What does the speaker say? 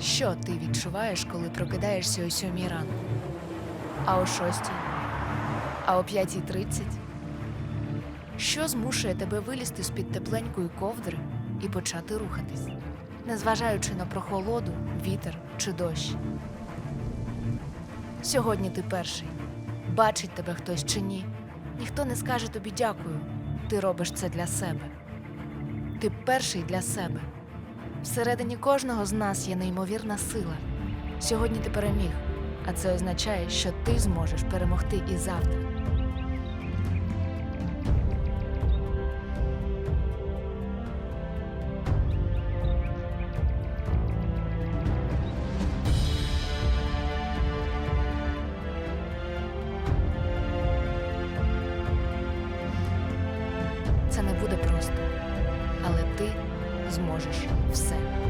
Що ти відчуваєш, коли прокидаєшся о сьомій ранку? А о шостій? А о п'ятій тридцять? Що змушує тебе вилізти з-під тепленької ковдри і почати рухатись, незважаючи на прохолоду, вітер чи дощ? Сьогодні ти перший. Бачить тебе хтось чи ні. Ніхто не скаже тобі дякую. Ти робиш це для себе. Ти перший для себе. Всередині кожного з нас є неймовірна сила. Сьогодні ти переміг, а це означає, що ти зможеш перемогти і завтра. Це не буде просто, ти все.